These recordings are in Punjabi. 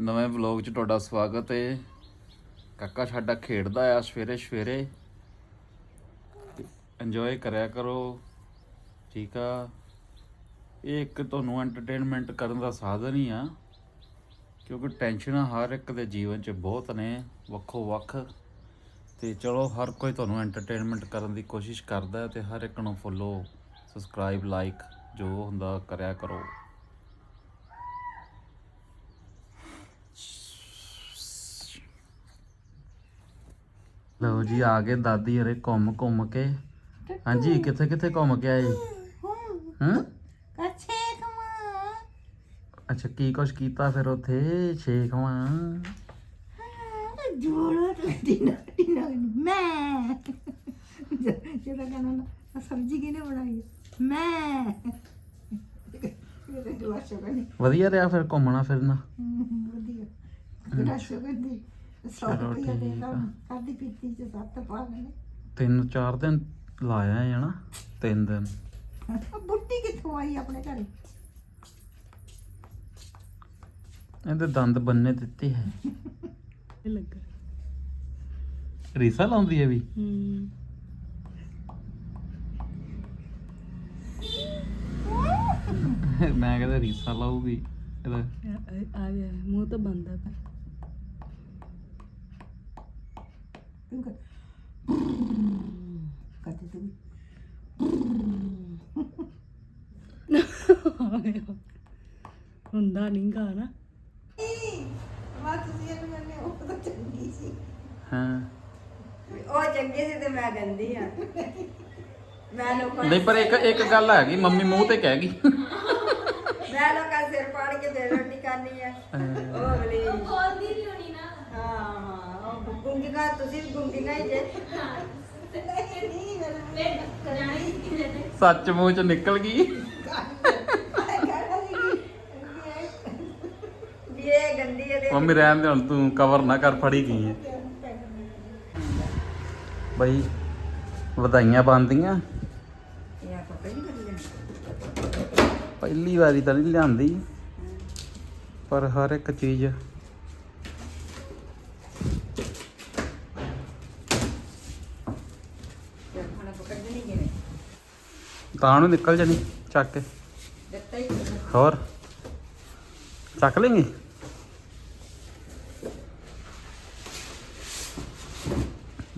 ਨਵੇਂ ਵਲੌਗ 'ਚ ਤੁਹਾਡਾ ਸਵਾਗਤ ਹੈ ਕਾਕਾ ਸਾਡਾ ਖੇਡਦਾ ਆ ਸਵੇਰੇ ਸਵੇਰੇ। ਇੰਜੋਏ ਕਰਿਆ ਕਰੋ। ਠੀਕ ਆ। ਇਹ ਇੱਕ ਤੁਹਾਨੂੰ ਐਂਟਰਟੇਨਮੈਂਟ ਕਰਨ ਦਾ ਸਾਧਨ ਹੀ ਆ। ਕਿਉਂਕਿ ਟੈਨਸ਼ਨਾਂ ਹਰ ਇੱਕ ਦੇ ਜੀਵਨ 'ਚ ਬਹੁਤ ਨੇ, ਵੱਖੋ ਵੱਖ। ਤੇ ਚਲੋ ਹਰ ਕੋਈ ਤੁਹਾਨੂੰ ਐਂਟਰਟੇਨਮੈਂਟ ਕਰਨ ਦੀ ਕੋਸ਼ਿਸ਼ ਕਰਦਾ ਹੈ ਤੇ ਹਰ ਇੱਕ ਨੂੰ ਫੋਲੋ ਸਬਸਕ੍ਰਾਈਬ ਲਾਈਕ ਜੋ ਹੁੰਦਾ ਕਰਿਆ ਕਰੋ। ਲਓ ਜੀ ਆ ਗਏ ਦਾਦੀ ਹਰੇ ਘੁੰਮ ਘੁੰਮ ਕੇ। ਹਾਂਜੀ ਕਿੱਥੇ ਕਿੱਥੇ ਘੁੰਮ ਕੇ ਆਏ? ਹੂੰ। ਕੱਛੇ ਕਮਾ ਅੱਛਾ ਕੀ ਕੁਛ ਕੀਤਾ ਫਿਰ ਉੱਥੇ? ਛੇਖਵਾਂ ਜੋੜਾ ਟੀਨਾ ਟੀਨਾ ਮੈਂ। ਜਿਹੜਾ ਕਹਿੰਦਾ ਨਾ ਆਹ ਸਬਜ਼ੀ ਕਿਹਨੇ ਬਣਾਈ? ਹੈ? ਮੈਂ। ਇਹਦੇ ਗਲਾਸ ਨਹੀਂ ਵਧੀਆ ਰਿਹਾ ਫਿਰ ਘੁੰਮਣਾ ਫਿਰਨਾ? ਵਧੀਆ। ਦੀ ਸੌ ਚਲੋ ਰੁਪਇਆ ਦੇ ਠੀਕ ਦਾਂ ਆ। ਖਾਦੀ ਪੀਤੀ ਚ ਸੱਤ ਪਾ ਲੈਣੇ ਤਿੰਨ ਚਾਰ ਦਿਨ ਲਾਇਆ ਹੈ ਨਾ ਤਿੰਨ ਦਿਨ। ਬੁੱਢੀ ਕਿੱਥੋਂ ਆਈ ਆਪਣੇ ਘਰੇ? ਇਹਦੇ ਦੰਦ ਬੰਨੇ ਦਿੱਤੇ ਹੈ। ਲੱਗਾ। ਰੀਸਾ ਲਾਉਂਦੀ ਹੈ ਵੀ? ਹੂੰ। ਮੈਂ ਕਹਿੰਦਾ ਰੀਸਾ ਲਾਊਗੀ। ਇਹਦਾ ਆ ਆ ਗਿਆ ਮੂੰਹ ਤਾਂ ਬੰਦ ਆ। ਪਰ ਤੂੰ ਕਰ ਕਦੇ ਤੂੰ ਹੁੰਦਾ ਨਹੀਂ ਗਾ ਨਾ। ਵਾ ਤੁਸੀਂ ਇਹ ਕਹਿੰਦੇ ਉਹ ਤਾਂ ਚੰਗੀ ਸੀ। ਹਾਂ। ਉਹ ਚੰਗੀ ਸੀ ਤੇ ਮੈਂ ਗੰਦੀ ਆ। ਮੈਂ ਲੋਕਾਂ ਨਹੀਂ ਪਰ ਇੱਕ ਇੱਕ ਗੱਲ ਹੈਗੀ ਮੰਮੀ ਮੂੰਹ ਤੇ ਕਹਿ ਗਈ। ਮੈਂ ਲੋਕਾਂ ਸਿਰ ਪਾੜ ਕੇ ਰੋਟੀ ਖਾਣੀ ਆ। ਉਹ ਅਗਲੀ। ਬੋਲਦੀ ਨਹੀਂ ਹੋਣੀ ਨਾ। ਹਾਂ। ਹਾਂ ਉਹ ਗੁੰਗੀਆਂ ਤੁਸੀਂ ਵੀ ਗੁੰਗੀਆਂ ਹੀ ਜੇ ਮੈਂ ਜਾਣੀ ਕਿਤੇ ਤੇ ਸੱਚ ਮੂੰਹ ਚ ਨਿਕਲ ਗਈ। ਮੰਮੀ ਰਹਿਣ ਦੇ ਹੁਣ ਤੂੰ ਕਵਰ ਨਾ ਕਰ ਫੜੀ ਗਈ ਹੈ ਬਈ ਵਧਾਈਆਂ ਬੰਦੀਆਂ ਪਹਿਲੀ ਵਾਰੀ ਤਾਂ ਨਹੀਂ ਲਿਆਂਦੀ। ਪਰ ਹਰ ਇੱਕ ਚੀਜ਼ ਤੇ ਹੁਣ ਪਕੜ ਨਹੀਂ ਗਏ ਤਾਂ ਨੂੰ ਨਿਕਲ ਜਾਣੀ ਚੱਕ ਕੇ। ਦਿੱਤਾ ਹੀ ਹੋਰ? ਚੱਕ ਲੈਂਗੇ?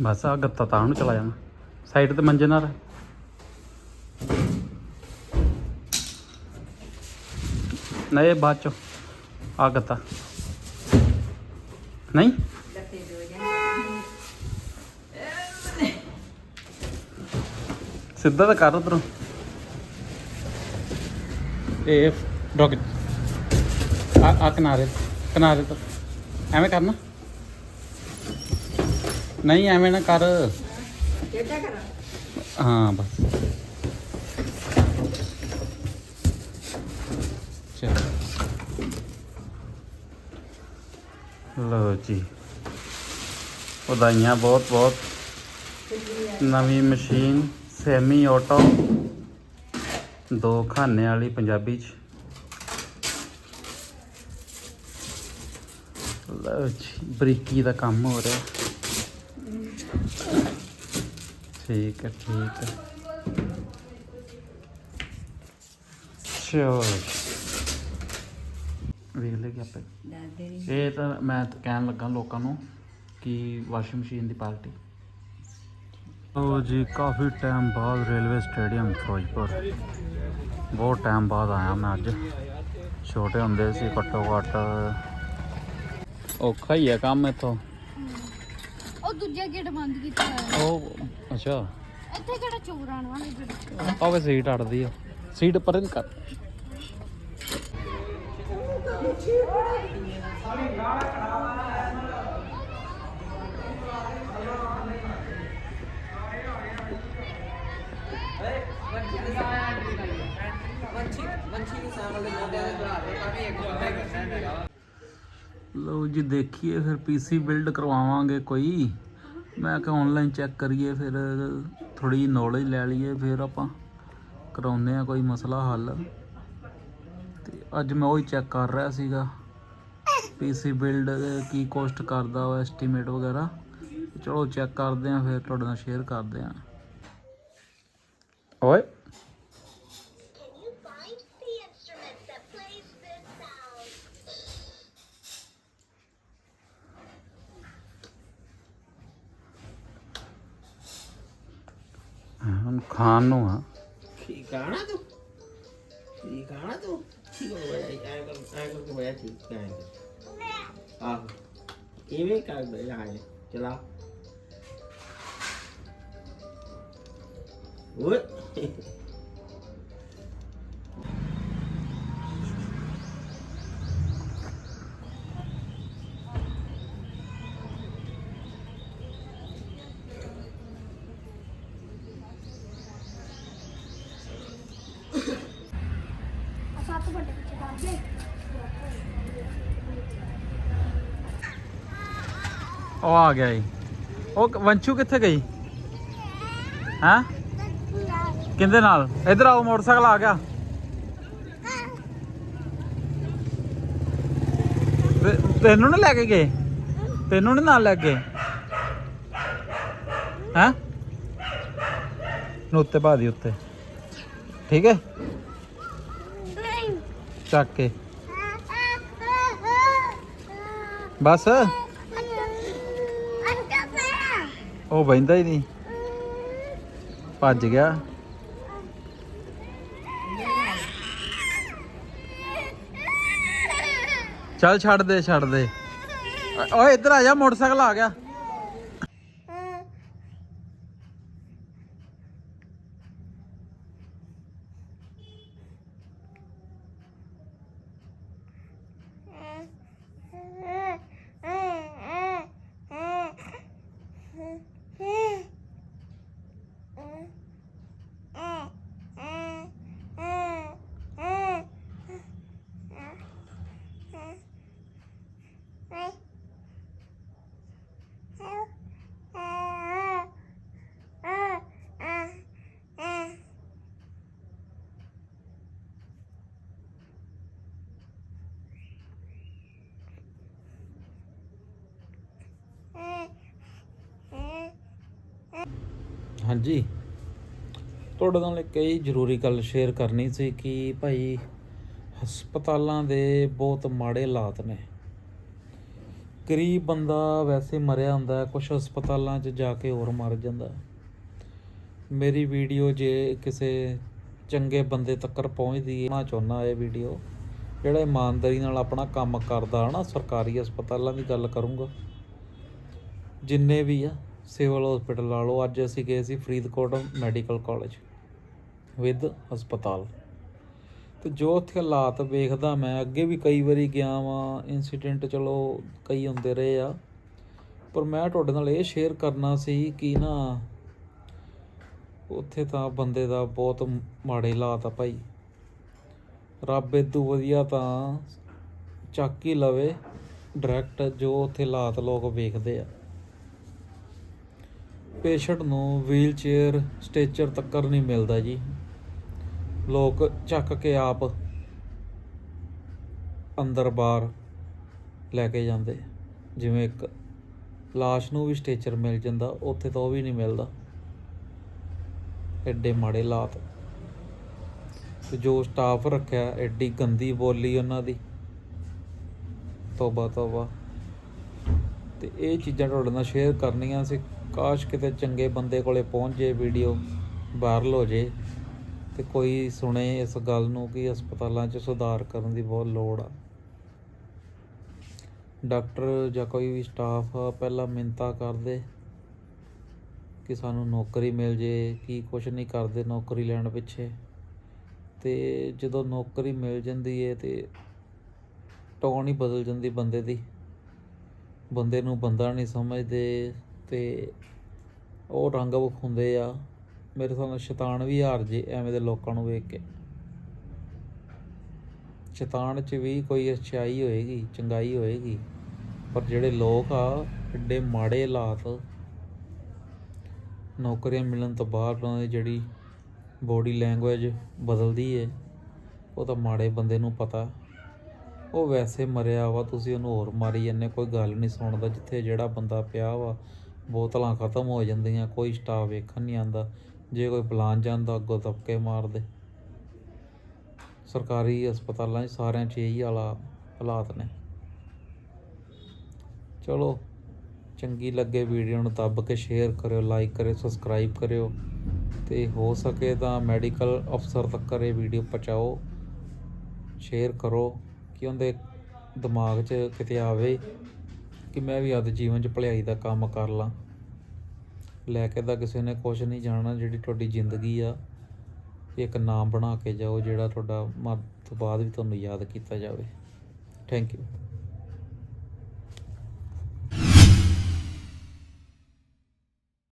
ਬਸ ਆ ਗੱਤਾ ਤਾਂ ਨੂੰ ਚਲਾ ਜਾਣਾ। ਸਾਈਡ ਤੇ ਮੰਜੇ ਨਾਲ। ਨਹੀਂ ਬਾਅਦ ਚੋਂ। ਆ ਗੱਤਾ। ਨਹੀਂ? ਸਿੱਧਾ ਤਾਂ ਕਰ ਉਧਰੋਂ। ਇਹ ਰੁਕ ਆ ਆ ਕਿਨਾਰੇ ਕਿਨਾਰੇ ਤੋਂ। ਐਵੇਂ ਕਰਨਾ। ਨਹੀਂ, ਐਵੇਂ ਨਾ ਕਰ। ਕਿਹੜਾ ਕਰਾਂ ਹਾਂ, ਬਸ। ਚਲੋ। ਲਓ ਜੀ। ਵਧਾਈਆਂ ਬਹੁਤ ਬਹੁਤ ਨਵੀਂ ਮਸ਼ੀਨ ਸੈਮੀ ਆਟੋ ਦੋ ਖਾਨੇ ਵਾਲੀ ਪੰਜਾਬੀ ਚ। ਲਓ ਜੀ ਬਰੀਕੀ ਦਾ ਕੰਮ ਹੋ ਰਿਹਾ। ਠੀਕ ਹੈ ਠੀਕ ਹੈ। ਚਲੋ ਵੇਖ ਲੈ ਕਿ ਆਪੇ। ਇਹ ਤਾਂ ਮੈਂ ਕਹਿਣ ਲੱਗਾ ਲੋਕਾਂ ਨੂੰ ਕਿ ਵਾਸ਼ਿੰਗ ਮਸ਼ੀਨ ਦੀ ਪਾਰਟੀ। ਉਹ ਜੀ ਕਾਫੀ ਟਾਈਮ ਬਾਅਦ ਰੇਲਵੇ ਸਟੇਡੀਅਮ ਫਿਰੋਜ਼ਪੁਰ। ਬਹੁਤ ਟਾਈਮ ਬਾਅਦ ਆਇਆ ਮੈਂ ਅੱਜ। ਛੋਟੇ ਹੁੰਦੇ ਸੀ ਘੱਟੋ ਘੱਟ ਔਖਾ ਹੀ ਹੈ ਕੰਮ ਇੱਥੋਂ। ਉਹ ਦੂਜਾ ਗੇਟ ਬੰਦ ਕੀਤਾ ਹੋਇਆ ਉਹ ਅੱਛਾ। ਇੱਥੇ ਕਿਹੜਾ ਚੋਰ ਆਣ ਵਾਲੇ ਜਿਹੜੇ? ਆਵੇ ਸੀਟ ਅੜਦੀ ਆ। ਸੀਟ ਪਰੇ ਨੂੰ ਕਰ। ਲਓ ਜੀ, ਦੇਖੀਏ ਫਿਰ ਪੀਸੀ ਬਿਲਡ ਕਰਵਾਵਾਂਗੇ ਕੋਈ। ਮੈਂ ਕਿ ਆਨਲਾਈਨ ਚੈੱਕ ਕਰੀਏ ਫਿਰ ਥੋੜੀ ਨੌਲੇਜ ਲੈ ਲਈਏ, ਫਿਰ ਆਪਾਂ ਕਰਾਉਂਦੇ ਆ ਕੋਈ ਮਸਲਾ ਹੱਲ। ਤੇ ਅੱਜ ਮੈਂ ਉਹੀ ਚੈੱਕ ਕਰ ਰਿਹਾ ਸੀਗਾ। ਪੀਸੀ ਬਿਲਡ ਕੀ ਕੋਸਟ ਕਰਦਾ ਉਹ ਐਸਟੀਮੇਟ ਵਗੈਰਾ। ਚਲੋ ਚੈੱਕ ਕਰਦੇ ਆ ਫਿਰ ਤੁਹਾਡੇ ਨਾਲ ਸ਼ੇਅਰ ਕਰਦੇ ਆ ਓਏ। ਹੁਣ ਖਾਣ ਨੂੰ ਆ। ਠੀਕ ਆ ਨਾ ਤੂੰ? ਠੀਕ ਆ ਨਾ ਤੂੰ? ਠੀਕ ਹੋ ਗਿਆ, ਐ ਕਰ, ਐ ਕਰਕੇ ਹੋਇਆ ਠੀਕ ਹੈ ਆਹ। ਇਵੇਂ ਕਰਦਾ ਯਾਰ ਚਲਾ। ਓਏ। ਉਹ ਆ ਗਿਆ ਜੀ। ਉਹ ਵੰਸ਼ੂ ਕਿੱਥੇ ਗਈ? ਹਾਂ? ਕਿੰਦੇ ਨਾਲ? ਇਧਰ ਆਓ ਮੋਟਰਸਾਈਕਲ ਆ ਗਿਆ। ਤੈਨੂੰ ਨੀ ਲੈ ਕੇ ਗਏ? ਤੈਨੂੰ ਨੀ ਨਾਲ ਲੈ ਕੇ ਹਾਂ? ਨੂੰ ਉੱਤੇ ਪਾ ਦੀ ਉੱਤੇ। ਠੀਕ ਹੈ? ਚੱਕ ਕੇ। ਬਸ? ਉਹ ਬੈਂਦਾ ਹੀ ਨਹੀਂ। ਭੱਜ ਗਿਆ। ਚੱਲ ਛੱਡ ਦੇ ਛੱਡ ਦੇ। ਓ- ਓਏ, ਇੱਧਰ ਆ ਜਾ, ਮੋਟਰਸਾਈਕਲ ਆ ਗਿਆ। ਹਾਂਜੀ। ਤੁਹਾਡੇ ਨਾਲ ਇੱਕ ਇਹ ਜ਼ਰੂਰੀ ਗੱਲ ਸ਼ੇਅਰ ਕਰਨੀ ਸੀ ਕਿ ਭਾਈ ਹਸਪਤਾਲਾਂ ਦੇ ਬਹੁਤ ਮਾੜੇ ਹਾਲਾਤ ਨੇ। ਗਰੀਬ ਬੰਦਾ ਵੈਸੇ ਮਰਿਆ ਹੁੰਦਾ ਕੁਝ ਹਸਪਤਾਲਾਂ 'ਚ ਜਾ ਕੇ ਹੋਰ ਮਰ ਜਾਂਦਾ। ਮੇਰੀ ਵੀਡੀਓ ਜੇ ਕਿਸੇ ਚੰਗੇ ਬੰਦੇ ਤੱਕ ਪਹੁੰਚਦੀ ਹੈ, ਮੈਂ ਚਾਹੁੰਦਾ ਇਹ ਵੀਡੀਓ ਜਿਹੜਾ ਇਮਾਨਦਾਰੀ ਨਾਲ ਆਪਣਾ ਕੰਮ ਕਰਦਾ ਹੈ ਨਾ ਸਰਕਾਰੀ ਹਸਪਤਾਲਾਂ ਦੀ ਗੱਲ ਕਰੂੰਗਾ। ਜਿੰਨੇ ਵੀ ਆ। ਸਿਵਲ ਹਸਪੀਟਲ ਲਾ ਲਓ ਅੱਜ ਅਸੀਂ ਗਏ ਸੀ ਫਰੀਦਕੋਟ ਮੈਡੀਕਲ ਕਾਲਜ ਵਿਦ ਹਸਪਤਾਲ। ਤੇ ਜੋ ਉੱਥੇ ਹਾਲਾਤ ਵੇਖਦਾ ਮੈਂ, ਅੱਗੇ ਵੀ ਕਈ ਵਾਰੀ ਗਿਆ ਵਾਂ ਇਨਸੀਡੈਂਟ ਚਲੋ ਕਈ ਹੁੰਦੇ ਰਹੇ ਆ। ਪਰ ਮੈਂ ਤੁਹਾਡੇ ਨਾਲ ਇਹ ਸ਼ੇਅਰ ਕਰਨਾ ਸੀ ਕਿ ਨਾ ਉੱਥੇ ਤਾਂ ਬੰਦੇ ਦਾ ਬਹੁਤ ਮਾੜੇ ਹਾਲਾਤ ਆ ਭਾਈ। ਰੱਬ ਇਦੂ ਵਧੀਆ ਤਾਂ ਚੱਕ ਹੀ ਲਵੇ ਡਾਇਰੈਕਟ ਜੋ ਉੱਥੇ ਹਾਲਾਤ ਲੋਕ ਵੇਖਦੇ ਆ। ਪੇਸ਼ੈਂਟ ਨੂੰ ਵੀਲਚੇਅਰ ਸਟੇਚਰ ਤੱਕਰ ਨਹੀਂ ਮਿਲਦਾ ਜੀ। ਲੋਕ ਚੱਕ ਕੇ ਆਪ ਅੰਦਰ ਬਾਹਰ ਲੈ ਕੇ ਜਾਂਦੇ। ਜਿਵੇਂ ਇੱਕ ਲਾਸ਼ ਨੂੰ ਵੀ ਸਟੇਚਰ ਮਿਲ ਜਾਂਦਾ, ਉੱਥੇ ਤਾਂ ਉਹ ਵੀ ਨਹੀਂ ਮਿਲਦਾ। ਐਡੇ ਮਾੜੇ ਹਾਲਾਤ। ਤੇ ਜੋ ਸਟਾਫ ਰੱਖਿਆ, ਐਡੀ ਗੰਦੀ ਬੋਲੀ ਉਹਨਾਂ ਦੀ। ਤੋਬਾ ਤੋਬਾ ਤੇ ਇਹ ਚੀਜ਼ਾਂ ਤੁਹਾਡੇ ਨਾਲ ਸ਼ੇਅਰ ਕਰਨੀਆਂ ਸੀ। ਕਾਸ਼ ਕਿਤੇ ਚੰਗੇ ਬੰਦੇ ਕੋਲੇ ਪਹੁੰਚ ਜੇ ਵੀਡੀਓ ਵਾਇਰਲ ਹੋ ਜੇ ਤੇ ਕੋਈ ਸੁਣੇ ਇਸ ਗੱਲ ਨੂੰ ਕਿ ਹਸਪਤਾਲਾਂ 'ਚ ਸੁਧਾਰ ਕਰਨ ਦੀ ਬਹੁਤ ਲੋੜ ਆ। ਡਾਕਟਰ ਜਾਂ ਕੋਈ ਵੀ ਸਟਾਫ ਪਹਿਲਾਂ ਮਿੰਤਾ ਕਰਦੇ ਕਿ ਸਾਨੂੰ ਨੌਕਰੀ ਮਿਲ ਜੇ, ਕੀ ਕੁਛ ਨਹੀਂ ਕਰਦੇ ਨੌਕਰੀ ਲੈਣ ਪਿੱਛੇ ਤੇ ਜਦੋਂ ਨੌਕਰੀ ਮਿਲ ਜਾਂਦੀ ਏ ਤੇ ਟੋਨ ਹੀ ਬਦਲ ਜਾਂਦੀ ਬੰਦੇ ਦੀ। ਬੰਦੇ ਨੂੰ ਬੰਦਾ ਨਹੀਂ ਸਮਝਦੇ ਤੇ ਉਹ ਰੰਗ ਵਿਖਾਉਂਦੇ ਆ। ਮੇਰੇ ਸਾਹਮਣੇ ਸ਼ੈਤਾਨ ਵੀ ਹਾਰ ਜੇ, ਐਵੇਂ ਦੇ ਲੋਕਾਂ ਨੂੰ ਵੇਖ ਕੇ। ਸ਼ੈਤਾਨ 'ਚ ਵੀ ਕੋਈ ਅੱਛਾਈ ਹੋਏਗੀ, ਚੰਗਾਈ ਹੋਏਗੀ, ਪਰ ਜਿਹੜੇ ਲੋਕ ਆ, ਐਡੇ ਮਾੜੇ ਹਾਲਾਤ, ਨੌਕਰੀਆਂ ਮਿਲਣ ਤੋਂ ਬਾਅਦ ਉਹਨਾਂ ਦੀ ਜਿਹੜੀ ਬੋਡੀ ਲੈਂਗੁਏਜ ਬਦਲਦੀ ਏ, ਉਹ ਤਾਂ ਮਾੜੇ ਬੰਦੇ ਨੂੰ ਪਤਾ। ਉਹ ਵੈਸੇ ਮਰਿਆ ਵਾ, ਤੁਸੀਂ ਉਹਨੂੰ ਹੋਰ ਮਾਰੀ ਜਾਂਦੇ ਕੋਈ ਗੱਲ ਨਹੀਂ ਸੁਣਦਾ, ਜਿੱਥੇ ਜਿਹੜਾ ਬੰਦਾ ਪਿਆ ਵਾ ਬੋਤਲਾਂ ਖਤਮ ਹੋ ਜਾਂਦੀਆਂ, ਕੋਈ ਸਟਾਫ ਵੇਖਣ ਨਹੀਂ ਆਂਦਾ ਜੇ ਕੋਈ ਬੁਲਾਉਣ ਜਾਂਦਾ ਅੱਗੋਂ ਧੱਕੇ ਮਾਰਦੇ। ਸਰਕਾਰੀ ਹਸਪਤਾਲਾਂ 'ਚ ਸਾਰਿਆਂ 'ਚ ਇਹੀ ਵਾਲਾ ਹਾਲਾਤ ਨੇ। ਚਲੋ, ਚੰਗੀ ਲੱਗੇ ਵੀਡੀਓ ਨੂੰ ਦੱਬ ਕੇ ਸ਼ੇਅਰ ਕਰਿਓ ਲਾਈਕ ਕਰਿਓ ਸਬਸਕ੍ਰਾਈਬ ਕਰਿਓ ਤੇ ਹੋ ਸਕੇ ਤਾਂ ਮੈਡੀਕਲ ਅਫਸਰ ਤੱਕ ਇਹ ਵੀਡੀਓ ਪਹੁੰਚਾਓ ਸ਼ੇਅਰ ਕਰੋ, ਕਿ ਉਹਦੇ ਦਿਮਾਗ 'ਚ ਕਿਤੇ ਆਵੇ। ਕਿ ਮੈਂ ਵੀ ਆਪਦੇ ਜੀਵਨ 'ਚ ਭਲਾਈ ਦਾ ਕੰਮ ਕਰ ਲਾਂ। ਲੈ ਕੇ ਤਾਂ ਕਿਸੇ ਨੇ ਕੁਝ ਨਹੀਂ ਜਾਣਨਾ, ਜਿਹੜੀ ਤੁਹਾਡੀ ਜ਼ਿੰਦਗੀ ਆ, ਇੱਕ ਨਾਮ ਬਣਾ ਕੇ ਜਾਓ ਜਿਹੜਾ ਤੁਹਾਡਾ ਮਰਨ ਤੋਂ ਬਾਅਦ ਵੀ ਤੁਹਾਨੂੰ ਯਾਦ ਕੀਤਾ ਜਾਵੇ। Thank you